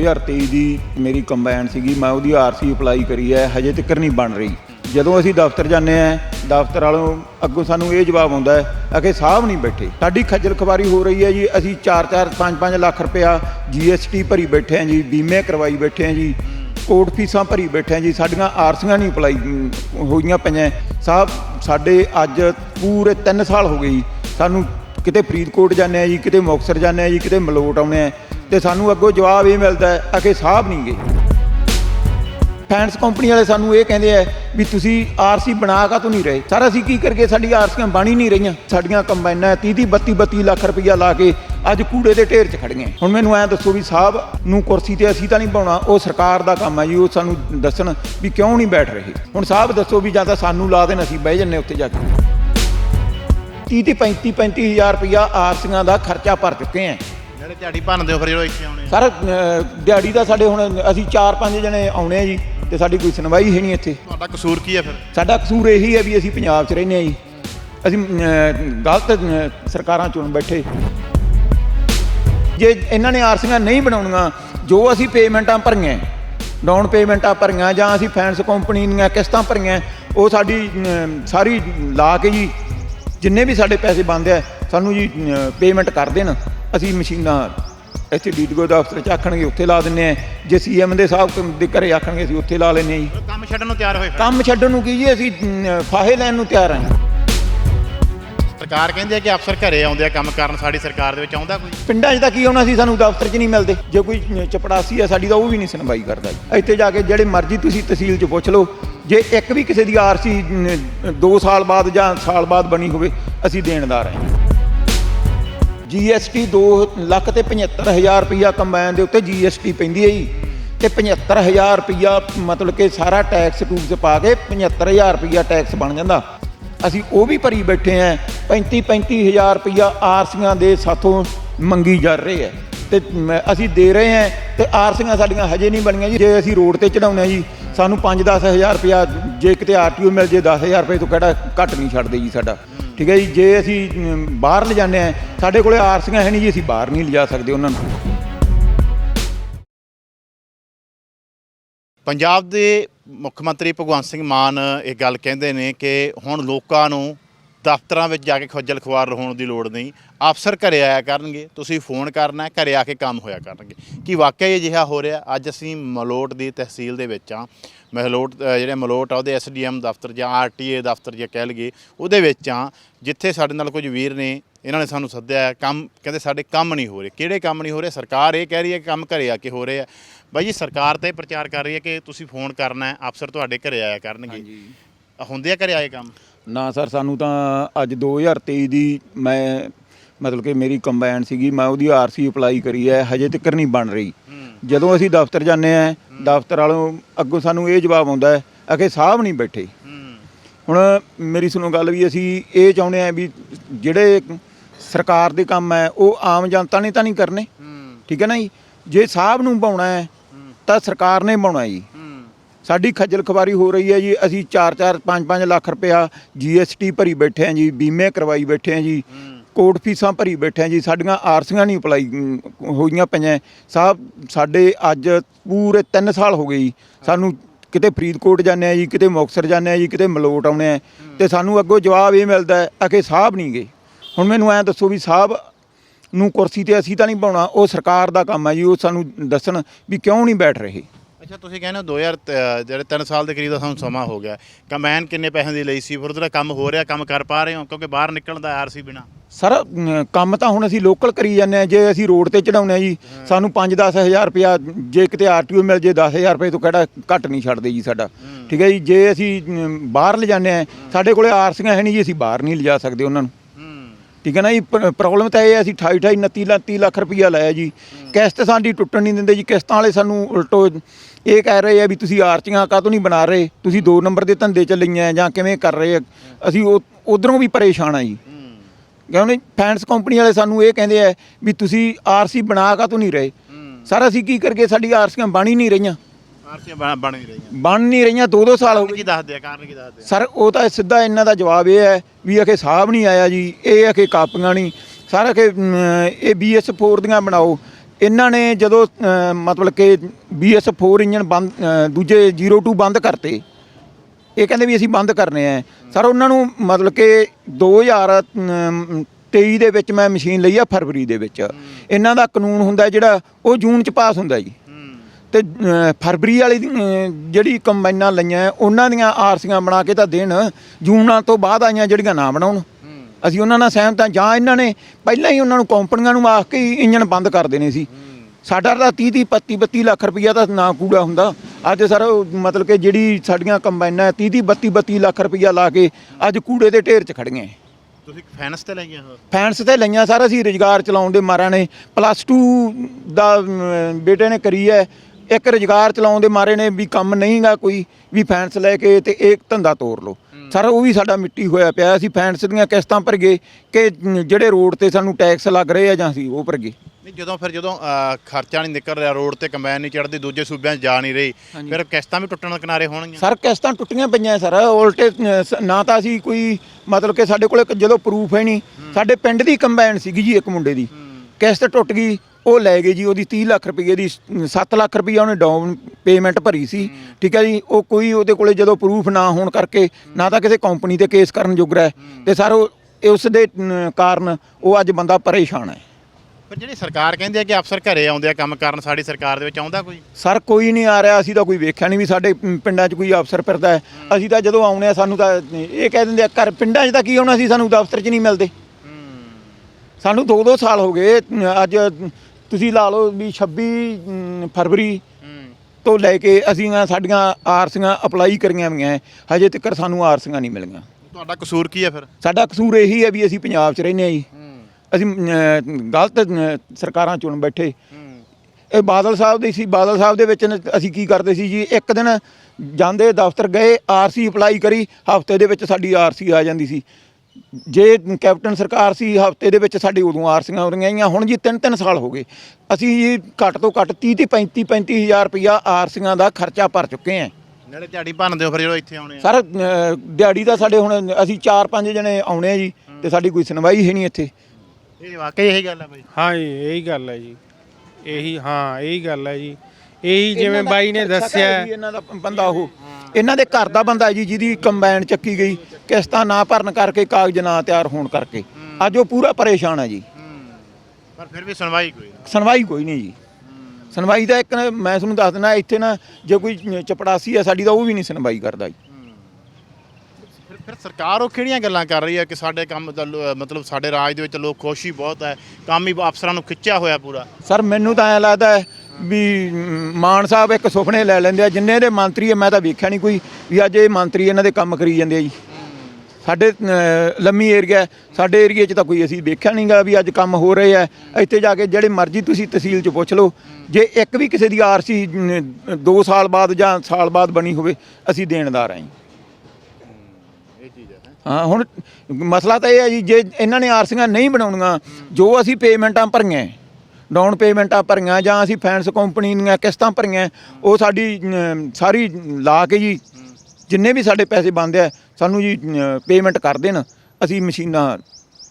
2023 ਦੀ ਮੇਰੀ ਕੰਬਾਈਨ ਸੀਗੀ, ਮੈਂ ਉਹਦੀ ਆਰਸੀ ਅਪਲਾਈ ਕਰੀ ਹੈ, ਹਜੇ ਤੱਕ ਨਹੀਂ ਬਣ ਰਹੀ। ਜਦੋਂ ਅਸੀਂ ਦਫ਼ਤਰ ਜਾਂਦੇ ਆ ਦਫ਼ਤਰ ਵਾਲੋਂ ਅੱਗੋਂ ਸਾਨੂੰ ਇਹ ਜਵਾਬ ਆਉਂਦਾ ਹੈ ਆ ਸਾਹਿਬ ਨਹੀਂ ਬੈਠੇ। ਸਾਡੀ ਖੱਜਲ ਖਵਾਰੀ ਹੋ ਰਹੀ ਹੈ ਜੀ, ਅਸੀਂ 4-4 5-5 ਲੱਖ ਰੁਪਇਆ ਜੀਐਸਟੀ ਭਰੀ ਬੈਠੇ ਆ ਜੀ, ਬੀਮੇ ਕਰਵਾਈ ਬੈਠੇ ਆ ਜੀ, ਕੋਰਟ ਫੀਸਾਂ ਭਰੀ ਬੈਠੇ ਆ ਜੀ, ਸਾਡੀਆਂ ਆਰਸੀਆਂ ਨਹੀਂ ਅਪਲਾਈ ਹੋਈਆਂ ਪਈਆਂ। ਸਾਹਿਬ, ਸਾਡੇ ਅੱਜ ਪੂਰੇ 3 ਸਾਲ ਹੋ ਗਏ ਜੀ, ਸਾਨੂੰ ਕਿਤੇ ਫਰੀਦਕੋਟ ਜਾਂਦੇ ਆ ਜੀ, ਕਿਤੇ ਮੁਕਤਸਰ ਜਾਂਦੇ ਆ ਜੀ, ਕਿਤੇ ਮਲੋਟ ਆਉਂਦੇ ਆ ਤੇ ਸਾਨੂੰ ਅੱਗੋਂ ਜਵਾਬ ਇਹ ਮਿਲਦਾ ਹੈ ਆ ਸਾਹਿਬ ਨਹੀਂ ਗਏ। ਫਾਈਨੈਂਸ ਕੰਪਨੀ ਵਾਲੇ ਸਾਨੂੰ ਇਹ ਕਹਿੰਦੇ ਆ ਵੀ ਤੁਸੀਂ ਆਰਸੀ ਬਣਾ ਕਾ ਨਹੀਂ ਰਹੇ। ਸਰ, ਅਸੀਂ ਕੀ ਕਰਕੇ ਸਾਡੀ ਆਰਸੀਆਂ ਬਣ ਹੀ ਨਹੀਂ ਰਹੀਆਂ। ਸਾਡੀਆਂ ਕੰਬਾਈਨਾਂ 30 30 32 32 ਲੱਖ ਰੁਪਈਆ ਲਾ ਕੇ ਅੱਜ ਕੂੜੇ ਦੇ ਢੇਰ 'ਚ ਖੜੀਆਂ ਹੁਣ ਮੈਨੂੰ ਐਂ ਦੱਸੋ ਵੀ ਸਾਹਿਬ ਨੂੰ ਕੁਰਸੀ ਤੇ ਅਸੀਂ ਤਾਂ ਨਹੀਂ ਪਾਉਣਾ। ਉਹ ਸਰਕਾਰ ਦਾ ਕੰਮ ਹੈ ਜੀ, ਉਹ ਸਾਨੂੰ ਦੱਸਣ ਵੀ ਕਿਉਂ ਨਹੀਂ ਬੈਠ ਰਹੇ। ਹੁਣ ਸਾਹਿਬ ਦੱਸੋ ਵੀ ਜਾਂ ਤਾਂ ਸਾਨੂੰ ਲਾ ਦੇਣ, ਅਸੀਂ ਬਹਿ ਜੰਨੇ ਉੱਤੇ ਜਾ ਕੇ। 30 ਤੇ 35 35000 ਰੁਪਈਆ ਆਰਸੀਆਂ ਦਾ ਖਰਚਾ ਭਰ ਚੁੱਕੇ ਆ ਜਿਹੜੇ ਝਾੜੀ ਭੰਨਦੇ ਹੋ ਫਿਰ ਜਦੋਂ ਇੱਥੇ ਆਉਣੇ ਆ। ਸਰ ਅਹ, ਦਿਹਾੜੀ ਦਾ ਸਾਡੇ ਹੁਣ ਅਸੀਂ 4-5 ਜਣੇ ਆਉਣੇ ਆ ਜੀ ਤੇ ਸਾਡੀ ਕੋਈ ਸੁਣਵਾਈ ਹੈ ਨਹੀਂ ਇੱਥੇ। ਤੁਹਾਡਾ ਕਸੂਰ ਕੀ ਹੈ ਫਿਰ? ਸਾਡਾ ਕਸੂਰ ਇਹੀ ਹੈ ਵੀ ਅਸੀਂ ਪੰਜਾਬ 'ਚ ਰਹਿੰਦੇ ਹਾਂ ਜੀ। ਅਸੀਂ ਅਹ, ਗਲਤ ਅਹ, ਸਰਕਾਰਾਂ ਚੁਣ ਬੈਠੇ। ਜੇ ਇਹਨਾਂ ਨੇ ਆਰਸੀਆਂ ਨਹੀਂ ਬਣਾਉਣੀਆਂ ਜੋ ਅਸੀਂ ਪੇਮੈਂਟਾਂ ਭਰੀਆਂ ਡਾਊਨ ਪੇਮੈਂਟਾਂ ਭਰੀਆਂ ਜਾਂ ਅਸੀਂ ਫਾਈਨੈਂਸ ਕੰਪਨੀ ਦੀਆਂ ਕਿਸ਼ਤਾਂ ਭਰੀਆਂ ਉਹ ਸਾਡੀ ਸਾਰੀ ਲਾ ਕੇ ਜੀ ਜਿੰਨੇ ਵੀ ਸਾਡੇ ਪੈਸੇ ਬਣਦੇ ਆ ਸਾਨੂੰ ਜੀ ਪੇਮੈਂਟ ਕਰ ਦੇਣ। ਅਸੀਂ ਮਸ਼ੀਨਾਂ ਇੱਥੇ ਡੀਡੀਓ ਦਫ਼ਤਰ 'ਚ ਆਖਣਗੇ ਉੱਥੇ ਲਾ ਦਿੰਨੇ ਆ। ਜੇ ਸੀਐਮ ਦੇ ਸਾਹਿਬ ਦੇ ਘਰੇ ਆਖਣਗੇ ਅਸੀਂ ਉੱਥੇ ਲਾ ਲੈਂਦੇ ਆ ਜੀ। ਕੰਮ ਛੱਡਣ ਨੂੰ ਤਿਆਰ ਹੋਏ ਫਿਰ? ਕੰਮ ਛੱਡਣ ਨੂੰ ਕੀ ਜੀ ਅਸੀਂ ਅਮ, ਫਾਹੇ ਲੈਣ ਨੂੰ ਤਿਆਰ ਹਾਂ ਸਰਕਾਰ ਕਹਿੰਦੀ ਹੈ ਕਿ ਅਫਸਰ ਘਰੇ ਆਉਂਦੇ ਆ ਕੰਮ ਕਰਨ ਸਾਡੀ ਸਰਕਾਰ ਦੇ ਵਿੱਚ ਆਉਂਦਾ ਕੋਈ? ਪਿੰਡਾਂ 'ਚ ਤਾਂ ਕੀ ਹੋਣਾ ਸੀ ਸਾਨੂੰ ਦਫ਼ਤਰ 'ਚ ਨਹੀਂ ਮਿਲਦੇ। ਜੇ ਕੋਈ ਅਮ, ਚਪੜਾਸੀ ਆ ਸਾਡੀ ਤਾਂ ਉਹ ਵੀ ਨਹੀਂ ਸੁਣਵਾਈ ਕਰਦਾ ਜੀ। ਇੱਥੇ ਜਾ ਕੇ ਜਿਹੜੇ ਮਰਜ਼ੀ ਤੁਸੀਂ ਤਹਿਸੀਲ 'ਚ ਪੁੱਛ ਲਓ ਜੇ ਇੱਕ ਵੀ ਕਿਸੇ ਦੀ ਆਰਸੀ 2 ਸਾਲ ਬਾਅਦ ਜਾਂ ਸਾਲ ਬਾਅਦ ਬਣੀ ਹੋਵੇ ਅਸੀਂ ਦੇਣਦਾਰ ਹਾਂ ਜੀਐਸਟੀ 2 ਲੱਖ ਤੇ 75000 ਰੁਪਈਆ ਕੰਬਾਈਨ ਦੇ ਉੱਤੇ ਜੀਐਸਟੀ ਪੈਂਦੀ ਹੈ ਜੀ। ਤੇ 75000 ਰੁਪਈਆ ਮਤਲਬ ਕਿ ਸਾਰਾ ਟੈਕਸ ਟੂਕਸ ਪਾ ਕੇ 75000 ਰੁਪਈਆ ਟੈਕਸ ਬਣ ਜਾਂਦਾ। ਅਸੀਂ ਉਹ ਵੀ ਭਰੀ ਬੈਠੇ ਆਂ 35 35000 ਰੁਪਈਆ ਆਰਸੀਆਂ ਦੇ ਸਾਥੋਂ ਮੰਗੀ ਜਾ ਰਹੇ ਹੈ। ਤੇ ਮੈਂ- ਅਸੀਂ ਦੇ ਰਹੇ ਹਾਂ ਤੇ ਆਰਸੀਆਂ ਸਾਡੀਆਂ ਹਜੇ ਨਹੀਂ ਬਣੀਆਂ ਜੀ। ਜੇ ਅਸੀਂ ਰੋਡ ਤੇ ਚੜਾਉਣੇ ਜੀ, ਸਾਨੂੰ 5-10000 ਰੁਪਇਆ ਜੇ ਕਿਤੇ ਆਰਟੀਓ ਮਿਲ ਜੇ 10000 ਰੁਪਏ ਤੋਂ ਕਿਹੜਾ ਘੱਟ ਨਹੀਂ ਛੱਡਦੇ ਜੀ ਸਾਡਾ। ਠੀਕ ਹੈ ਜੀ ਜੇ ਅਸੀਂ ਅਮ, ਬਾਹਰ ਲਿਜਾਂਦੇ ਆ ਸਾਡੇ ਕੋਲੇ ਆਰਸੀਆਂ ਹੈ ਨਹੀਂ ਜੀ ਅਸੀਂ ਬਾਹਰ ਨਹੀਂ ਲਿਜਾ ਸਕਦੇ ਉਹਨਾਂ ਨੂੰ। ਪੰਜਾਬ ਦੇ ਮੁੱਖ ਮੰਤਰੀ ਭਗਵੰਤ ਸਿੰਘ ਮਾਨ ਇਹ ਗੱਲ ਕਹਿੰਦੇ ਨੇ ਕਿ ਹੁਣ ਲੋਕਾਂ ਨੂੰ ਦਫ਼ਤਰਾਂ ਵਿੱਚ ਜਾ ਕੇ ਖੱਜਲ ਖੁਆਰ ਹੋਣ ਦੀ ਲੋੜ ਨਹੀਂ। ਅਫਸਰ ਘਰੇ ਆਇਆ ਕਰਨਗੇ ਤੁਸੀਂ ਫੋਨ ਕਰਨਾ ਹੈ, ਘਰੇ ਆ ਕੇ ਕੰਮ ਹੋਇਆ ਕਰਨਗੇ। ਕੀ ਵਾਕਿਆ ਹੀ ਅਜਿਹਾ ਹੋ ਰਿਹਾ? ਅੱਜ ਅਸੀਂ ਮਲੋਟ ਦੀ ਤਹਿਸੀਲ ਦੇ ਵਿੱਚ ਆ ਮਲੋਟ ਅ, ਜਿਹੜੇ ਮਲੋਟ ਆ ਉਹਦੇ ਐਸਡੀਐਮ ਦਫ਼ਤਰ ਜਾਂ ਆਰਟੀਏ ਦਫ਼ਤਰ ਜੇ ਕਹਿ ਲਈਏ ਉਹਦੇ ਵਿੱਚ ਆ ਜਿੱਥੇ ਸਾਡੇ ਨਾਲ ਕੁਝ ਵੀਰ ਨੇ ਇਹਨਾਂ ਨੇ ਸਾਨੂੰ ਸੱਦਿਆ ਹੈ, ਕੰਮ ਕਹਿੰਦੇ ਸਾਡੇ ਕੰਮ ਨਹੀਂ ਹੋ ਰਹੇ। ਕਿਹੜੇ ਕੰਮ ਨਹੀਂ ਹੋ ਰਹੇ? ਸਰਕਾਰ ਇਹ ਕਹਿ ਰਹੀ ਹੈ ਕਿ ਕੰਮ ਘਰੇ ਆ ਕੇ ਹੋ ਰਹੇ ਆ। ਬਾਈ ਜੀ ਸਰਕਾਰ ਤਾਂ ਇਹ ਪ੍ਰਚਾਰ ਕਰ ਰਹੀ ਹੈ ਕਿ ਤੁਸੀਂ ਫੋਨ ਕਰਨਾ ਹੈ ਅਫਸਰ ਤੁਹਾਡੇ ਘਰੇ ਆਇਆ ਕਰਨਗੇ। ਹੁੰਦੇ ਆ ਘਰੇ ਆਏ ਕੰਮ? ਨਾ ਸਰ ਸਾਨੂੰ ਤਾਂ ਅੱਜ 2023 ਦੀ ਮੈਂ ਮਤਲਬ ਕਿ ਮੇਰੀ ਕੰਬਾਈਨ ਸੀਗੀ ਮੈਂ ਉਹਦੀ ਆਰਸੀ ਅਪਲਾਈ ਕਰੀ ਹੈ ਹਜੇ ਤੱਕ ਨਹੀਂ ਬਣ ਰਹੀ। ਜਦੋਂ ਅਸੀਂ ਦਫ਼ਤਰ ਜਾਂਦੇ ਆ ਦਫ਼ਤਰ ਵਾਲੋਂ ਅੱਗੋਂ ਸਾਨੂੰ ਇਹ ਜਵਾਬ ਆਉਂਦਾ ਹੈ ਕਿ ਸਾਹਿਬ ਨਹੀਂ ਬੈਠੇ। ਹੁਣ ਮੇਰੀ ਸੁਣੋ ਗੱਲ ਵੀ ਅਸੀਂ ਇਹ ਚਾਹੁੰਦੇ ਆ ਵੀ ਜਿਹੜੇ ਸਰਕਾਰ ਦੇ ਕੰਮ ਹੈ ਉਹ ਆਮ ਜਨਤਾ ਨੇ ਤਾਂ ਨਹੀਂ ਕਰਨੇ। ਠੀਕ ਹੈ ਨਾ ਜੀ? ਜੇ ਸਾਹਿਬ ਨੂੰ ਪਾਉਣਾ ਹੈ ਤਾਂ ਸਰਕਾਰ ਨੇ ਪਾਉਣਾ ਜੀ। ਸਾਡੀ ਖੱਜਲ ਖਵਾਰੀ ਹੋ ਰਹੀ ਹੈ ਜੀ। ਅਸੀਂ 4-4 5-5 ਲੱਖ ਰੁਪਇਆ ਜੀਐਸਟੀ ਭਰੀ ਬੈਠੇ ਆ ਜੀ। ਬੀਮੇ ਕਰਵਾਈ ਬੈਠੇ ਆ ਜੀ। ਕੋਰਟ ਫੀਸਾਂ ਭਰੀ ਬੈਠੇ ਆ ਜੀ। ਸਾਡੀਆਂ ਆਰਸੀਆਂ ਨਹੀਂ ਅਪਲਾਈ ਹੋਈਆਂ ਪਈਆਂ। ਸਾਹਿਬ ਸਾਡੇ ਅੱਜ ਪੂਰੇ 3 ਸਾਲ ਹੋ ਗਏ ਜੀ। ਸਾਨੂੰ ਕਿਤੇ ਫਰੀਦਕੋਟ ਜਾਂਦੇ ਆ ਜੀ, ਕਿਤੇ ਮੁਕਤਸਰ ਜਾਂਦੇ ਆ ਜੀ, ਕਿਤੇ ਮਲੋਟ ਆਉਂਦੇ ਆ ਤੇ ਸਾਨੂੰ ਅੱਗੋਂ ਜਵਾਬ ਇਹ ਮਿਲਦਾ ਆ ਕਿ ਸਾਹਿਬ ਨਹੀਂ ਗਏ ਹੁਣ ਮੈਨੂੰ ਐਂ ਦੱਸੋ ਵੀ ਸਾਹਿਬ ਨੂੰ ਕੁਰਸੀ ਤੇ ਅਸੀਂ ਤਾਂ ਨਹੀਂ ਪਾਉਣਾ। ਉਹ ਸਰਕਾਰ ਦਾ ਕੰਮ ਹੈ ਜੀ। ਉਹ ਸਾਨੂੰ ਦੱਸਣ ਵੀ ਕਿਉਂ ਨਹੀਂ ਬੈਠ ਰਹੇ। ਅੱਛਾ ਤੁਸੀਂ ਕਹਿੰਦੇ ਹੋ 2000 ਤ- ਜਿਹੜੇ 3 ਸਾਲ ਦੇ ਕਰੀਬ ਦਾ ਸਾਨੂੰ ਸਮਾਂ ਹੋ ਗਿਆ। ਕੰਬਾਈਨ ਕਿੰਨੇ ਪੈਸਿਆਂ ਦੀ ਲਈ ਸੀ? ਫਿਰ ਉਹਦਾ ਕੰਮ ਹੋ ਰਿਹਾ ਕੰਮ ਕਰ ਪਾ ਰਹੇ ਹੋ? ਕਿਉਂਕਿ ਬਾਹਰ ਨਿਕਲਣ ਦਾ ਆਰਸੀ ਬਿਨਾ। ਸਰ ਕੰਮ ਤਾਂ ਹੁਣ ਅਸੀਂ ਲੋਕਲ ਕਰੀ ਜਾਂਦੇ ਆ ਜੇ ਅਸੀਂ ਰੋਡ ਤੇ ਚੜਾਉਨੇ ਆ ਜੀ ਸਾਨੂੰ 5-10000 ਰੁਪਇਆ ਜੇ ਕਿਤੇ ਆਰਟੀਓ ਮਿਲ ਜੇ 10000 ਰੁਪਏ ਤੋਂ ਕਿਹੜਾ ਘੱਟ ਨਹੀਂ ਛੱਡਦੇ ਜੀ ਸਾਡਾ। ਠੀਕ ਹੈ ਜੀ? ਜੇ ਅਸੀਂ ਬਾਹਰ ਲਿਜਾਂਦੇ ਆ ਸਾਡੇ ਕੋਲੇ ਆਰਸੀਆਂ ਹੈ ਨਹੀਂ ਜੀ ਅਸੀਂ ਬਾਹਰ ਨਹੀਂ ਲਿਜਾ ਸਕਦੇ ਉਹਨਾਂ ਨੂੰ। ਠੀਕ ਹੈ ਨਾ ਜੀ? ਪ੍ਰੋਬਲਮ ਤਾਂ ਇਹ ਹੈ ਅਸੀਂ 28 28 29 29 ਲੱਖ ਰੁਪਈਆ ਲਾਇਆ ਜੀ। ਕਿਸ਼ਤ ਸਾਡੀ ਟੁੱਟਣ ਨਹੀਂ ਦਿੰਦੇ ਜੀ। ਕਿਸ਼ਤਾਂ ਵਾਲੇ ਸਾਨੂੰ ਉਲਟੋ ਇਹ ਕਹਿ ਰਹੇ ਆ ਵੀ ਤੁਸੀਂ ਆਰਚੀਆਂ ਕਾਹਤੋਂ ਨਹੀਂ ਬਣਾ ਰਹੇ? ਤੁਸੀਂ ਦੋ ਨੰਬਰ ਦੇ ਧੰਦੇ ਚ ਲਈਆਂ ਜਾਂ ਕਿਵੇਂ ਕਰ ਰਹੇ ਆ? ਅਸੀਂ ਉਧਰੋਂ ਵੀ ਪਰੇਸ਼ਾਨ ਆ ਜੀ। ਕਿਉਂਕਿ ਫਾਈਨੈਂਸ ਕੰਪਨੀ ਵਾਲੇ ਸਾਨੂੰ ਇਹ ਕਹਿੰਦੇ ਆ ਵੀ ਤੁਸੀਂ ਆਰਸੀ ਬਣਾ ਕਾਹਤੋਂ ਨਹੀਂ ਰਹੇ? ਸਰ ਅਸੀਂ ਕੀ ਕਰਗੇ ਸਾਡੀ ਆਰਸੀਆਂ ਬਣ ਹੀ ਨਹੀਂ ਰਹੀਆਂ। ਆਰਸੀ ਬਣ ਨਹੀਂ ਰਹੀਆਂ। ਬਣ ਨਹੀਂ ਰਹੀਆਂ ਦੋ ਦੋ ਸਾਲ ਹੋ ਗਏ। ਕੀ ਦੱਸਦੇ ਆ? ਕਾਰਨ ਕੀ ਦੱਸਦੇ ਆ? ਸਰ ਉਹ ਤਾਂ ਸਿੱਧਾ ਇਹਨਾਂ ਦਾ ਜਵਾਬ ਇਹ ਹੈ ਵੀ ਅਖੇ ਸਾਹਿਬ ਨਹੀਂ ਆਇਆ ਜੀ ਇਹ ਅਖੇ ਕਾਪੀਆਂ ਨਹੀਂ। ਸਾਰਾ ਕਿ ਇਹ BS4 ਦੀਆਂ ਬਣਾਓ। ਇਹਨਾਂ ਨੇ ਜਦੋਂ ਅ, ਮਤਲਬ ਕਿ BS4 ਇੰਜਨ ਬੰਦ ਅ, ਦੂਜੇ 02 ਬੰਦ ਕਰਤੇ ਇਹ ਕਹਿੰਦੇ ਵੀ ਅਸੀਂ ਬੰਦ ਕਰਨੇ ਆ। ਸਰ ਉਹਨਾਂ ਨੂੰ ਮਤਲਬ ਕਿ 2023 ਦੇ ਵਿੱਚ ਮੈਂ ਮਸ਼ੀਨ ਲਈ ਆ ਫਰਵਰੀ ਦੇ ਵਿੱਚ। ਇਹਨਾਂ ਦਾ ਕਾਨੂੰਨ ਹੁੰਦਾ ਜਿਹੜਾ ਉਹ ਜੂਨ ਚ ਪਾਸ ਹੁੰਦਾ ਜੀ। ਤੇ ਅ, ਫਰਵਰੀ ਵਾਲੀ ਦੀ, ਅ, ਜਿਹੜੀ ਕੰਬਾਈਨਾਂ ਲਈਆਂ ਉਹਨਾਂ ਦੀਆਂ ਆਰਸੀਆਂ ਬਣਾ ਕੇ ਤਾਂ ਦੇਣ ਜੂਨਾਂ ਤੋਂ ਬਾਅਦ ਆਈਆਂ ਜਿਹੜੀਆਂ ਨਾ ਬਣਾਉਣ। ਅਸੀਂ ਉਹਨਾਂ ਨਾਲ ਸਹਿਮਤ ਹਾਂ ਜਾਂ ਇਹਨਾਂ ਨੇ ਪਹਿਲਾਂ ਹੀ ਉਹਨਾਂ ਨੂੰ ਕੰਪਨੀਆਂ ਨੂੰ ਆਖ ਕੇ ਹੀ ਇੰਜਨ ਬੰਦ ਕਰ ਦੇਣੇ ਸੀ। ਸਾਡਾ ਤਾਂ 30 30 32 32 ਲੱਖ ਰੁਪਈਆ ਤਾਂ ਨਾ ਕੂੜਾ ਹੁੰਦਾ। ਅੱਜ ਸਰ ਮਤਲਬ ਕਿ ਜਿਹੜੀ ਸਾਡੀਆਂ ਕੰਬਾਈਨਾਂ 30 30 32 32 ਲੱਖ ਰੁਪਈਆ ਲਾ ਕੇ ਅੱਜ ਕੂੜੇ ਦੇ ਢੇਰ 'ਚ ਖੜੀਆਂ ਤੁਸੀਂ ਫਾਈਨੈਂਸ ਤੇ ਲਈਆਂ ਹੋਰ ਫੈਂਸ ਤੇ ਲਈਆਂ ਸਾਰਾ ਅਸੀਂ ਰੁਜ਼ਗਾਰ ਚਲਾਉਣ ਦੇ ਮਾਰਿਆਂ ਨੇ। ਪਲੱਸ 2 ਦਾ ਬੇਟੇ ਨੇ ਕਰੀ ਹੈ। ਇੱਕ ਰੁਜ਼ਗਾਰ ਚਲਾਉਣ ਦੇ ਮਾਰੇ ਨੇ ਵੀ ਕੰਮ ਨਹੀਂਗਾ ਕੋਈ ਵੀ ਫੈਂਸ ਲੈ ਕੇ ਤੇ ਇੱਕ ਧੰਦਾ ਤੋੜ ਲਓ। ਸਰ ਉਹ ਵੀ ਸਾਡਾ ਮਿੱਟੀ ਹੋਇਆ ਪਿਆ ਅਸੀਂ ਫੈਂਸ ਦੀਆਂ ਕਿਸ਼ਤਾਂ ਭਰ ਗਏ ਕਿ ਜਿਹੜੇ ਰੋਡ ਤੇ ਸਾਨੂੰ ਟੈਕਸ ਲੱਗ ਰਹੇ ਆ ਜਾਂ ਅਸੀਂ ਉਹ ਭਰ ਗਏ। ਨਹੀਂ ਜਦੋਂ ਫਿਰ ਜਦੋਂ ਖਰਚਾ ਨਹੀਂ ਨਿਕਲ ਰਿਹਾ ਰੋਡ ਤੇ ਕੰਬਾਈਨ ਨਹੀਂ ਚੜਦੀ ਦੂਜੇ ਸੂਬਿਆਂ 'ਚ ਜਾ ਨਹੀਂ ਰਹੀ ਫਿਰ ਕਿਸ਼ਤਾਂ ਵੀ ਟੁੱਟਣ ਦੇ ਕਿਨਾਰੇ ਹੋਣਗੀਆਂ। ਸਰ ਕਿਸ਼ਤਾਂ ਟੁੱਟੀਆਂ ਪਈਆਂ ਸਰ ਉਲਟੇ ਨਾ ਤਾਂ ਅਸੀਂ ਕੋਈ ਮਤਲਬ ਕਿ ਸਾਡੇ ਕੋਲ ਜਦੋਂ ਪ੍ਰੂਫ ਹੈ ਨਹੀਂ ਸਾਡੇ ਪਿੰਡ ਦੀ ਕੰਬਾਈਨ ਸੀਗੀ ਜੀ ਇੱਕ ਮੁੰਡੇ ਦੀ। ਕਿਸ਼ਤ ਟੁੱਟ ਗਈ ਉਹ ਲੈ ਗਏ ਜੀ ਉਹਦੀ 30 ਲੱਖ ਰੁਪਏ ਦੀ 7 ਲੱਖ ਰੁਪਈਆ ਉਹਨੇ ਡਾਊਨ ਪੇਮੈਂਟ ਭਰੀ ਸੀ। ਠੀਕ ਹੈ ਜੀ ਉਹ ਕੋਈ ਉਹਦੇ ਕੋਲੇ ਜਦੋਂ ਪ੍ਰੂਫ ਨਾ ਹੋਣ ਕਰਕੇ ਨਾ ਤਾਂ ਕਿਸੇ ਕੰਪਨੀ ਤੇ ਕੇਸ ਕਰਨ ਜੋਗਰਾ ਹੈ। ਤੇ ਸਰ ਉਹ ਉਸ ਦੇ ਕਾਰਨ ਉਹ ਅੱਜ ਬੰਦਾ ਪਰੇਸ਼ਾਨ ਹੈ। ਪਰ ਜਿਹੜੀ ਸਰਕਾਰ ਕਹਿੰਦੀ ਹੈ ਕਿ ਅਫਸਰ ਘਰੇ ਆਉਂਦੇ ਆ ਕੰਮ ਕਰਨ ਸਾਡੀ ਸਰਕਾਰ ਦੇ ਵਿੱਚ ਆਉਂਦਾ ਕੋਈ? ਸਰ ਕੋਈ ਨਹੀਂ ਆ ਰਿਹਾ ਅਸੀਂ ਤਾਂ ਕੋਈ ਵੇਖਿਆ ਨਹੀਂ ਵੀ ਸਾਡੇ ਪਿੰਡਾਂ 'ਚ ਕੋਈ ਅਫਸਰ ਫਿਰਦਾ ਹੈ। ਅਸੀਂ ਤਾਂ ਜਦੋਂ ਆਉਨੇ ਆ ਸਾਨੂੰ ਤਾਂ ਇਹ ਕਹਿ ਦਿੰਦੇ ਆ ਘਰ ਪਿੰਡਾਂ 'ਚ ਤਾਂ ਕੀ ਆਉਣਾ ਸੀ ਸਾਨੂੰ ਦਫ਼ਤਰ 'ਚ ਨਹੀਂ ਮਿਲਦੇ। ਸਾਨੂੰ 2-2 ਸਾਲ ਹੋ ਗਏ ਅੱਜ ਤੁਸੀਂ ਲਾ ਲਓ ਵੀ 26 ਅਮ, ਫਰਵਰੀ ਤੋਂ ਲੈ ਕੇ ਅਸੀਂ ਸਾਡੀਆਂ ਆਰਸੀਆਂ ਅਪਲਾਈ ਕਰੀਆਂ ਹੋਈਆਂ। ਹਜੇ ਤੱਕ ਸਾਨੂੰ ਆਰਸੀਆਂ ਨਹੀਂ ਮਿਲੀਆਂ। ਤੁਹਾਡਾ ਕਸੂਰ ਕੀ ਹੈ ਫਿਰ? ਸਾਡਾ ਕਸੂਰ ਇਹੀ ਹੈ ਵੀ ਅਸੀਂ ਪੰਜਾਬ 'ਚ ਰਹਿੰਦੇ ਆ ਜੀ। ਅਸੀਂ ਗਲਤ ਸਰਕਾਰਾਂ ਚੁਣ ਬੈਠੇ। ਇਹ ਬਾਦਲ ਸਾਹਿਬ ਦੀ ਸੀ ਬਾਦਲ ਸਾਹਿਬ ਦੇ ਵਿੱਚ ਅਸੀਂ ਕੀ ਕਰਦੇ ਸੀ ਜੀ ਇੱਕ ਦਿਨ ਜਾਂਦੇ ਦਫ਼ਤਰ ਗਏ ਆਰਸੀ ਅਪਲਾਈ ਕਰੀ ਹਫ਼ਤੇ ਦੇ ਵਿੱਚ ਸਾਡੀ ਆਰਸੀ ਆ ਜਾਂਦੀ ਸੀ। ਜੇ ਕੈਪਟਨ ਸਰਕਾਰ ਸੀ ਹਫ਼ਤੇ ਦੇ ਵਿੱਚ ਸਾਡੀ ਉਦੋਂ ਆਰਸੀਆਂ ਹੋ ਰਹੀਆਂ ਆਈਆਂ ਹੁਣ ਜੀ 3-3 ਸਾਲ ਹੋ ਗਏ। ਅਸੀਂ ਜੀ ਘੱਟ ਤੋਂ ਘੱਟ 30 ਤੇ 35 35000 ਰੁਪਇਆ ਆਰਸੀਆਂ ਦਾ ਖਰਚਾ ਭਰ ਚੁੱਕੇ ਹਾਂ ਨਾਲੇ ਝਾੜੀ ਭੰਨਦੇ ਹੋ ਫਿਰ ਜਦੋਂ ਇੱਥੇ ਆਉਣੇ ਆ। ਸਰ ਦਿਹਾੜੀ ਦਾ ਸਾਡੇ ਹੁਣ ਅਸੀਂ 4-5 ਜਣੇ ਆਉਣੇ ਆ ਜੀ ਤੇ ਸਾਡੀ ਕੋਈ ਸੁਣਵਾਈ ਹੈ ਨਹੀਂ ਇੱਥੇ। ਇਹ ਵਾਕਈ ਇਹੀ ਗੱਲ ਹੈ ਬਾਈ। ਹਾਂ ਜੀ ਇਹੀ ਗੱਲ ਹੈ ਜੀ। ਇਹੀ ਹਾਂ ਇਹੀ ਗੱਲ ਹੈ ਜੀ। ਇਹੀ ਜਿਵੇਂ ਬਾਈ ਨੇ ਦੱਸਿਆ ਇਹਨਾਂ ਦਾ ਬੰਦਾ ਉਹ। ਇਹਨਾਂ ਦੇ ਘਰ ਦਾ ਬੰਦਾ ਹੈ ਜੀ ਜਿਹਦੀ ਕੰਬਾਈਨ ਚੱਕੀ ਗਈ ਕਿਸ਼ਤਾਂ ਨਾ ਭਰਨ ਕਰਕੇ ਕਾਗਜ਼ ਨਾ ਤਿਆਰ ਹੋਣ ਕਰਕੇ। ਅੱਜ ਉਹ ਪੂਰਾ ਪਰੇਸ਼ਾਨ ਹੈ ਜੀ। ਪਰ ਫਿਰ ਵੀ ਸੁਣਵਾਈ ਕੋਈ ਨਹੀਂ ਸੁਣਵਾਈ ਕੋਈ ਨਹੀਂ ਜੀ। ਸੁਣਵਾਈ ਦਾ ਇੱਕ ਨਾ ਮੈਂ ਤੁਹਾਨੂੰ ਦੱਸ ਦਿੰਦਾ ਇੱਥੇ ਨਾ ਜੇ ਕੋਈ ਚਪੜਾਸੀ ਹੈ ਸਾਡੀ ਤਾਂ ਉਹ ਵੀ ਨਹੀਂ ਸੁਣਵਾਈ ਕਰਦਾ ਜੀ। ਫਿਰ ਫਿਰ ਸਰਕਾਰ ਉਹ ਕਿਹੜੀਆਂ ਗੱਲਾਂ ਕਰ ਰਹੀ ਹੈ ਕਿ ਸਾਡੇ ਕੰਮ ਦਾ ਲੋ- ਮਤਲਬ ਸਾਡੇ ਰਾਜ ਦੇ ਵਿੱਚ ਲੋਕ ਖੁਸ਼ੀ ਬਹੁਤ ਹੈ ਕੰਮ ਹੀ ਅਫਸਰਾਂ ਨੂੰ ਖਿੱਚਿਆ ਹੋਇਆ ਪੂਰਾ? ਸਰ ਮੈਨੂੰ ਤਾਂ ਐਂ ਲੱਗਦਾ ਹੈ ਵੀ ਮਾਨ ਸਾਹਿਬ ਇੱਕ ਸੁਪਨੇ ਲੈ ਲੈਂਦੇ ਆ, ਜਿੰਨੇ ਦੇ ਮੰਤਰੀ ਆ, ਮੈਂ ਤਾਂ ਵੇਖਿਆ ਨਹੀਂ ਕੋਈ ਵੀ ਅੱਜ ਇਹ ਮੰਤਰੀ ਇਹਨਾਂ ਦੇ ਕੰਮ ਕਰੀ ਜਾਂਦੇ ਆ ਜੀ। ਸਾਡੇ ਲੰਮੀ ਏਰੀਆ ਸਾਡੇ ਏਰੀਏ 'ਚ ਤਾਂ ਕੋਈ ਅਸੀਂ ਵੇਖਿਆ ਨਹੀਂਗਾ ਵੀ ਅੱਜ ਕੰਮ ਹੋ ਰਹੇ ਆ। ਇੱਥੇ ਜਾ ਕੇ ਜਿਹੜੇ ਮਰਜ਼ੀ ਤੁਸੀਂ ਤਹਿਸੀਲ 'ਚ ਪੁੱਛ ਲਓ, ਜੇ ਇੱਕ ਵੀ ਕਿਸੇ ਦੀ ਆਰਸੀ 2 ਸਾਲ ਬਾਅਦ ਜਾਂ ਸਾਲ ਬਾਅਦ ਬਣੀ ਹੋਵੇ, ਅਸੀਂ ਦੇਣਦਾਰ ਆਂ ਜੀ। ਹਾਂ, ਹੁਣ ਮਸਲਾ ਤਾਂ ਇਹ ਹੈ ਜੀ, ਜੇ ਇਹਨਾਂ ਨੇ ਆਰਸੀਆਂ ਨਹੀਂ ਬਣਾਉਣੀਆਂ, ਜੋ ਅਸੀਂ ਪੇਮੈਂਟਾਂ ਭਰੀਆਂ ਡਾਊਨ ਪੇਮੈਂਟਾਂ ਭਰੀਆਂ ਜਾਂ ਅਸੀਂ ਫਾਈਨੈਂਸ ਕੰਪਨੀ ਦੀਆਂ ਕਿਸ਼ਤਾਂ ਭਰੀਆਂ ਉਹ ਸਾਡੀ ਅਮ, ਸਾਰੀ ਲਾ ਕੇ ਜੀ ਜਿੰਨੇ ਵੀ ਸਾਡੇ ਪੈਸੇ ਬਣਦੇ ਆ ਸਾਨੂੰ ਜੀ ਪੇਮੈਂਟ ਕਰ ਦੇਣ। ਅਸੀਂ ਮਸ਼ੀਨਾਂ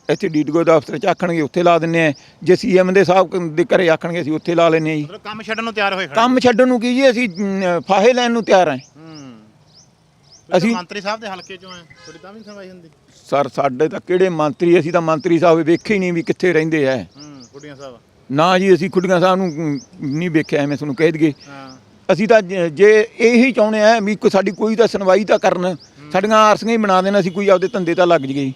ਇੱਥੇ ਡੀਟੀਓ ਦਫ਼ਤਰ ਚ ਆਖਣਗੇ ਉੱਥੇ ਲਾ ਦਿੰਨੇ ਆ। ਜੇ ਸੀਐਮ ਦੇ ਸਾਹਿਬ ਦੇ ਘਰੇ ਆਖਣਗੇ ਅਸੀਂ ਉੱਥੇ ਲਾ ਲੈਨੇ ਆ ਜੀ। ਮਤਲਬ ਕੰਮ ਛੱਡਣ ਨੂੰ ਤਿਆਰ ਹੋਏ ਖੜੇ ਕੰਮ ਛੱਡਣ ਨੂੰ ਕੀ ਜੀ ਅਸੀਂ ਅਮ, ਫਾਹੇ ਲੈਣ ਨੂੰ ਤਿਆਰ ਹਾਂ। ਹੂੰ ਅਸੀਂ- ਅਸੀਂ ਮੰਤਰੀ ਸਾਹਿਬ ਦੇ ਹਲਕੇ ਚੋਂ ਆ ਤੁਹਾਡੀ ਤਾਂ ਵੀ ਨੀ ਸੁਣਵਾਈ ਹੁੰਦੀ। ਸਰ ਸਾਡੇ ਤਾਂ ਕਿਹੜੇ ਮੰਤਰੀ ਅਸੀਂ ਤਾਂ ਮੰਤਰੀ ਸਾਹਿਬ ਵੇਖੇ ਹੀ ਨਹੀਂ ਵੀ ਕਿੱਥੇ ਰਹਿੰਦੇ ਆ। ਹੂੰ ਕੁੜੀਆਂ ਸਾਹਿਬ। ਨਾ ਜੀ ਅਸੀਂ ਖੁੱਡੀਆਂ ਸਾਹਿਬ ਨੂੰ ਨਹੀਂ ਵੇਖਿਆ ਐਵੇਂ ਤੁਹਾਨੂੰ ਕਹਿ ਦਈਏ। ਅਸੀਂ ਤਾਂ ਜ- ਇਹੀ ਚਾਹੁੰਦੇ ਆ ਵੀ ਕੋਈ ਸਾਡੀ ਕੋਈ ਤਾਂ ਸੁਣਵਾਈ ਤਾਂ ਕਰਨ ਸਾਡੀਆਂ ਆਰਸੀਆਂ ਹੀ ਬਣਾ ਦੇਣ ਅਸੀਂ ਕੋਈ ਆਪਦੇ ਧੰਦੇ ਤਾਂ ਲੱਗ ਜਗੇ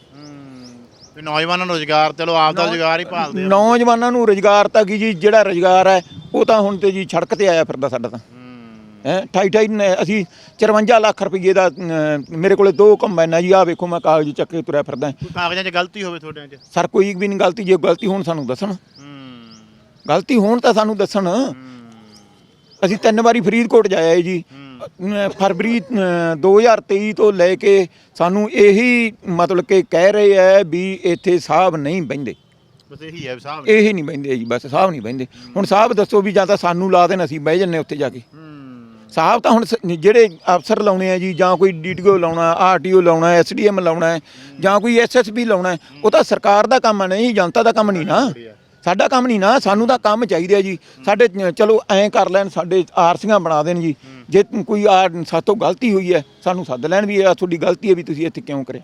ਵੀ ਨੌਜਵਾਨਾਂ ਨੂੰ ਰੋਜ਼ਗਾਰ ਚਲੋ ਆਪ ਦਾ ਰੋਜ਼ਗਾਰ ਹੀ ਭਾਲਦੇ ਆ। ਨੌਜਵਾਨਾਂ ਨੂੰ ਰੁਜ਼ਗਾਰ ਤਾਂ ਕੀ ਜੀ ਜਿਹੜਾ ਰੁਜ਼ਗਾਰ ਹੈ ਉਹ ਤਾਂ ਹੁਣ ਤੇ ਜੀ ਸੜਕ ਤੇ ਆਇਆ ਫਿਰਦਾ ਸਾਡਾ ਤਾਂ। ਹੂੰ। ਹੈ 28 ਨੇ ਅਸੀਂ 54 ਲੱਖ ਰੁਪਏ ਦਾ ਮੇਰੇ ਕੋਲੇ ਦੋ ਕੰਬਾਈਨਾਂ ਜੀ ਆ ਵੇਖੋ ਮੈਂ ਕਾਗਜ਼ ਚੱਕ ਕੇ ਤੁਰਿਆ ਫਿਰਦਾ। ਕਾਗਜ਼ਾਂ 'ਚ ਗਲਤੀ ਹੋਵੇ ਤੁਹਾਡਿਆਂ 'ਚ? ਸਰ ਕੋਈ ਵੀ ਨਹੀਂ ਗਲਤੀ ਜੇ ਗਲਤੀ ਹੋਣ ਸਾਨੂੰ ਦੱਸਣ। ਗਲਤੀ ਹੋਣ ਤਾਂ ਸਾਨੂੰ ਦੱਸਣ। ਅਸੀਂ ਤਿੰਨ ਵਾਰੀ ਫਰੀਦਕੋਟ ਜਾਇਆ ਜੀ। ਫਰਵਰੀ ਅਹ 2023 ਤੋਂ ਲੈ ਕੇ ਸਾਨੂੰ ਇਹੀ ਮਤਲਬ ਕਿ ਕਹਿ ਰਹੇ ਆ ਵੀ ਇੱਥੇ ਸਾਹਬ ਨਹੀਂ ਬਹਿੰਦੇ। ਬਸ ਇਹੀ ਹੈ ਸਾਹਿਬ ਇਹ ਨਹੀਂ ਬਹਿੰਦੇ ਜੀ ਬਸ ਸਾਹਬ ਨਹੀਂ ਬਹਿੰਦੇ। ਹੁਣ ਸਾਹਬ ਦੱਸੋ ਵੀ ਜਾਂ ਤਾਂ ਸਾਨੂੰ ਲਾ ਦੇਣ ਅਸੀਂ ਬਹਿ ਜੰਨੇ ਉੱਥੇ ਜਾ ਕੇ। ਸਾਹਬ ਤਾਂ ਹੁਣ ਜਿਹੜੇ ਅਫਸਰ ਲਾਉਣੇ ਆ ਜੀ ਜਾਂ ਕੋਈ ਡੀਟੀਓ ਲਾਉਣਾ ਆਰਟੀਓ ਲਾਉਣਾ ਐਸਡੀਐਮ ਲਾਉਣਾ ਜਾਂ ਕੋਈ ਐਸਐਸਬੀ ਲਾਉਣਾ ਉਹ ਤਾਂ ਸਰਕਾਰ ਦਾ ਕੰਮ ਨਹੀਂ ਜਨਤਾ ਦਾ ਕੰਮ ਨਹੀਂ ਨਾ। ਸਾਡਾ ਕੰਮ ਨਹੀਂ ਨਾ ਸਾਨੂੰ ਤਾਂ ਕੰਮ ਚਾਹੀਦਾ ਜੀ। ਸਾਡੇ ਚਲੋ ਐਂ ਕਰ ਲੈਣ ਸਾਡੇ ਆਰਸੀਆਂ ਬਣਾ ਦੇਣ ਜੀ। ਜੇ ਕੋਈ ਆ ਸਾਤੋਂ ਗਲਤੀ ਹੋਈ ਹੈ ਸਾਨੂੰ ਸੱਦ ਲੈਣ ਵੀ ਇਹ ਤੁਹਾਡੀ ਗਲਤੀ ਹੈ ਵੀ ਤੁਸੀਂ ਇੱਥੇ ਕਿਉਂ ਕਰੇ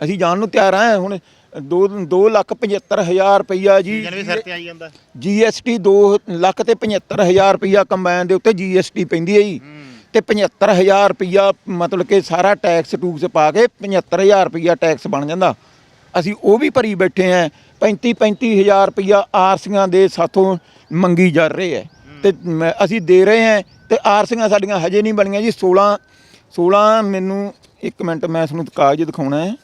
ਅਸੀਂ ਜਾਣ ਨੂੰ ਤਿਆਰ ਆ ਹੁਣ 2 2 ਲੱਖ 75 ਹਜ਼ਾਰ ਰੁਪਈਆ ਜੀ। ਜੀਐਸਟੀ 2 ਲੱਖ ਤੇ 75 ਹਜ਼ਾਰ ਰੁਪਈਆ ਕੰਬਾਈਨ ਦੇ ਉੱਤੇ ਜੀਐਸਟੀ ਪੈਂਦੀ ਹੈ ਜੀ। ਤੇ 75 ਹਜ਼ਾਰ ਰੁਪਈਆ ਮਤਲਬ ਕਿ ਸਾਰਾ ਟੈਕਸ ਟੂਕਸ ਪਾ ਕੇ 75 ਹਜ਼ਾਰ ਰੁਪਈਆ ਟੈਕਸ ਬਣ ਜਾਂਦਾ। ਅਸੀਂ ਉਹ ਵੀ ਭਰੀ ਬੈਠੇ ਆ 35 35 ਹਜ਼ਾਰ ਰੁਪਈਆ ਆਰਸੀਆਂ ਦੇ ਸਾਥੋਂ ਮੰਗੀ ਜਾ ਰਹੇ ਹੈ। ਤੇ ਮੈਂ- ਅਸੀਂ ਦੇ ਰਹੇ ਹਾਂ ਤੇ ਆਰਸੀਆਂ ਸਾਡੀਆਂ ਹਜੇ ਨਹੀਂ ਬਣੀਆਂ ਜੀ। 16 16 ਮੈਨੂੰ ਇੱਕ ਮਿੰਟ ਮੈਂ ਤੁਹਾਨੂੰ ਕਾਗਜ਼ ਦਿਖਾਉਣਾ ਹੈ।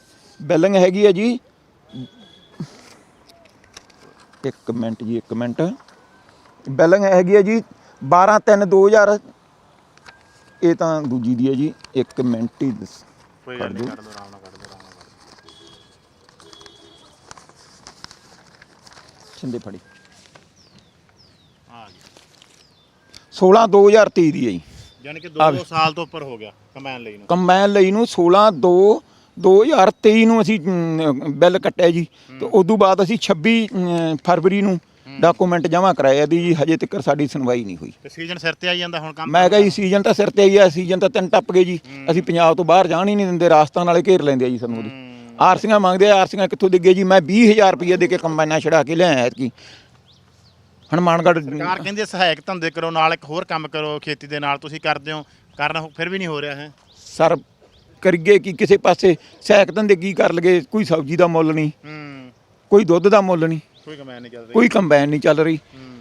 ਬਿਲਿੰਗ ਹੈਗੀ ਹੈ ਜੀ। ਇੱਕ ਮਿੰਟ ਜੀ ਇੱਕ ਮਿੰਟ। ਬਿਲਿੰਗ ਹੈਗੀ ਹੈ ਜੀ 12 3 2000 ਇਹ ਤਾਂ ਦੂਜੀ ਦੀ ਹੈ ਜੀ। ਇੱਕ ਮਿੰਟ ਹੀ ਦੱਸ। ਕੋਈ ਗੱਲ ਨੀ, ਕਰ ਦੋ ਆਰਾਮ ਨਾਲ ਕਰ ਦੋ ਆਰਾਮ ਨਾਲ ਛਿੰਦੇ ਫੜੀ। ਆ ਗਿਆ 16 2023 ਦੀ ਹੈ ਜੀ। ਯਾਨੀ ਕਿ ਆ 2 ਸਾਲ ਤੋਂ ਉੱਪਰ ਹੋ ਗਿਆ ਕੰਬਾਈਨ ਲਈ ਨੂੰ। ਕੰਬਾਈਨ ਲਈ ਨੂੰ 16 2 2023 ਨੂੰ ਅਸੀਂ ਬਿੱਲ ਕੱਟਿਆ ਜੀ। ਤੇ ਉਦੋਂ ਬਾਅਦ ਅਸੀਂ 26 ਅਮ, ਫਰਵਰੀ ਨੂੰ ਡਾਕੂਮੈਂਟ ਜਮ੍ਹਾਂ ਕਰਾਇਆ ਦੀ ਜੀ। ਹਜੇ ਤੱਕ ਸਾਡੀ ਸੁਣਵਾਈ ਨਹੀਂ ਹੋਈ। ਤੇ ਸੀਜ਼ਨ ਸਿਰ ਤੇ ਆਈ ਜਾਂਦਾ ਹੁਣ ਕੰਮ? ਮੈਂ ਕਿਹਾ ਜੀ ਸੀਜ਼ਨ ਤਾਂ ਸਿਰ ਤੇ ਹੀ ਆ। ਸੀਜ਼ਨ ਤਾਂ ਤਿੰਨ ਟੱਪ ਗਏ ਜੀ। ਅਸੀਂ ਪੰਜਾਬ ਤੋਂ ਬਾਹਰ ਜਾਣ ਹੀ ਨਹੀਂ ਦਿੰਦੇ। ਰਾਜਸਥਾਨ ਵਾਲੇ ਘੇਰ ਲੈਂਦੇ ਆ ਜੀ ਸਾਨੂੰ ਉਹਦੀ ਆਰਸੀਆਂ ਮੰਗਦੇ ਆ ਆਰਸੀਆਂ ਕਿੱਥੋਂ ਦਿੱਗੇ ਜੀ? ਮੈਂ 20000 ਰੁਪਏ ਦੇ ਕੇ ਕੰਬਾਈਨਾਂ ਛੜਾ ਕੇ ਲਿਆਇਆ ਐਤਕੀ। ਹਨੂੰਮਾਨਗੜ੍ਹ ਸਰਕਾਰ ਕਹਿੰਦੀ ਹੈ ਸਹਾਇਕ ਧੰਦੇ ਕਰੋ ਨਾਲ ਇੱਕ ਹੋਰ ਕੰਮ ਕਰੋ ਖੇਤੀ ਦੇ ਨਾਲ ਤੁਸੀਂ ਕਰਦੇ ਹੋ। ਕਰਨ ਫਿਰ ਵੀ ਨਹੀਂ ਹੋ ਰਿਹਾ ਹੈ। ਸਰ ਕਰੀਏ ਕਿ ਕਿਸੇ ਪਾਸੇ? ਸਹਾਇਕ ਧੰਦੇ ਕੀ ਕਰ ਲਗੇ? ਕੋਈ ਸਬਜ਼ੀ ਦਾ ਮੁੱਲ ਨਹੀਂ। ਹੂੰ। ਕੋਈ ਦੁੱਧ ਦਾ ਮੁੱਲ ਨਹੀਂ। ਕੋਈ ਕੰਬਾਈਨ ਨਹੀਂ ਚੱਲ ਰਹੀ। ਕੋਈ ਕੰਬਾਈਨ ਨਹੀਂ ਚੱਲ ਰਹੀ। ਹੂੰ।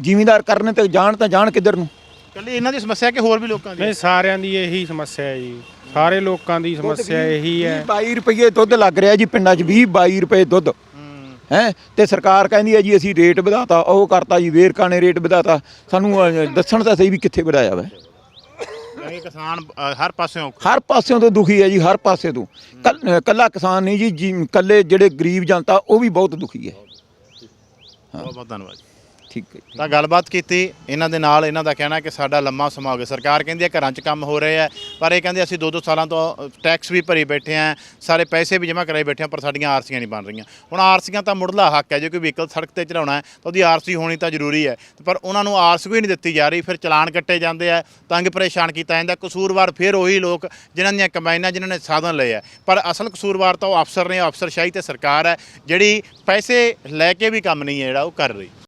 ਜ਼ਿਮੀਂਦਾਰ ਕਰਨ ਤੇ ਜਾਣ ਤਾਂ ਜਾਣ ਕਿੱਧਰ ਨੂੰ? ਕੱਲੀ ਇਹਨਾਂ ਦੀ ਸਮੱਸਿਆ ਕਿ ਹੋਰ ਵੀ ਲੋਕਾਂ ਦੀ? ਨਹੀਂ ਸਾਰਿਆਂ ਦੀ ਇਹੀ ਸਮੱਸਿਆ ਹੈ ਜੀ। ਸਾਰੇ ਲੋਕਾਂ ਦੀ ਸਮੱਸਿਆ ਇਹੀ ਹੈ। 22 ਰੁਪਏ ਦੁੱਧ ਲੱਗ ਰਿਹਾ ਜੀ ਪਿੰਡਾਂ 'ਚ 20 22 ਰੁਪਏ ਦੁੱਧ। ਹੂੰ। ਤੇ ਸਰਕਾਰ ਕਹਿੰਦੀ ਹੈ ਜੀ ਅਸੀਂ ਰੇਟ ਵਧਾਤਾ ਉਹ ਕਰਤਾ ਜੀ ਵੇਰਕਾ ਨੇ ਰੇਟ ਵਧਾਤਾ। ਸਾਨੂੰ ਦੱਸਣ ਤਾਂ ਸਹੀ ਵੀ ਕਿੱਥੇ ਵਧਾਇਆ ਵਾ। ਕਿ ਕਿਸਾਨ ਅ, ਹਰ ਪਾਸਿਓਂ। ਹਰ ਪਾਸਿਓਂ ਤੋਂ ਦੁਖੀ ਹੈ ਜੀ ਹਰ ਪਾਸੇ ਤੋਂ। ਕੱਲ- ਕੱਲਾ ਕਿਸਾਨ ਨਹੀਂ ਜੀ ਜੀ ਕੱਲੇ ਜਿਹੜੇ ਗਰੀਬ ਜਨਤਾ ਉਹ ਵੀ ਬਹੁਤ ਦੁਖੀ ਹੈ। ਬਹੁਤ ਬਹੁਤ ਧੰਨਵਾਦ ਜੀ। ਠੀਕ ਹੈ ਤਾਂ ਗੱਲਬਾਤ ਕੀਤੀ, ਇਹਨਾਂ ਦੇ ਨਾਲ ਇਹਨਾਂ ਦਾ ਕਹਿਣਾ ਕਿ ਸਾਡਾ ਲੰਮਾ ਸਮਾਂ ਹੋ ਗਿਆ। ਸਰਕਾਰ ਕਹਿੰਦੀ ਹੈ ਘਰਾਂ 'ਚ ਕੰਮ ਹੋ ਰਹੇ ਆ ਪਰ ਇਹ ਕਹਿੰਦੇ ਅਸੀਂ ਦੋ ਦੋ ਸਾਲਾਂ ਤੋਂ ਟੈਕਸ ਵੀ ਭਰੀ ਬੈਠੇ ਆ ਸਾਰੇ ਪੈਸੇ ਵੀ ਜਮ੍ਹਾਂ ਕਰਾਈ ਬੈਠੇ ਆ ਪਰ ਸਾਡੀਆਂ ਆਰਸੀਆਂ ਨਹੀਂ ਬਣ ਰਹੀਆਂ। ਹੁਣ ਆਰਸੀਆਂ ਤਾਂ ਮੁੱਢਲਾ ਹੱਕ ਹੈ, ਜੇ ਕੋਈ ਵਹੀਕਲ ਸੜਕ ਤੇ ਚਲਾਉਣਾ ਹੈ, ਤਾਂ ਉਹਦੀ ਆਰਸੀ ਹੋਣੀ ਤਾਂ ਜ਼ਰੂਰੀ ਹੈ। ਪਰ ਉਹਨਾਂ ਨੂੰ ਆਰਸ ਕੋਈ ਨਹੀਂ ਦਿੱਤੀ ਜਾ ਰਹੀ, ਫਿਰ ਚਲਾਨ ਕੱਟੇ ਜਾਂਦੇ ਆ, ਤੰਗ ਪਰੇਸ਼ਾਨ ਕੀਤਾ ਜਾਂਦਾ। ਕਸੂਰਵਾਰ ਫਿਰ ਉਹੀ ਲੋਕ, ਜਿਨ੍ਹਾਂ ਦੀਆਂ ਕਮਾਈਆਂ, ਜਿਨ੍ਹਾਂ ਨੇ ਸਾਧਨ ਲਏ ਆ ਪਰ ਅਸਲ ਕਸੂਰਵਾਰ ਤਾਂ ਉਹ ਅਫਸਰ ਨੇ ਅਫਸਰਸ਼ਾਹੀ ਤੇ ਸਰਕਾਰ ਹੈ, ਜਿਹੜੀ ਪੈਸੇ ਲੈ ਕੇ ਵੀ ਕੰਮ ਨਹੀਂ ਹੈ ਜਿਹੜਾ, ਉਹ ਕਰ ਰਹੀ।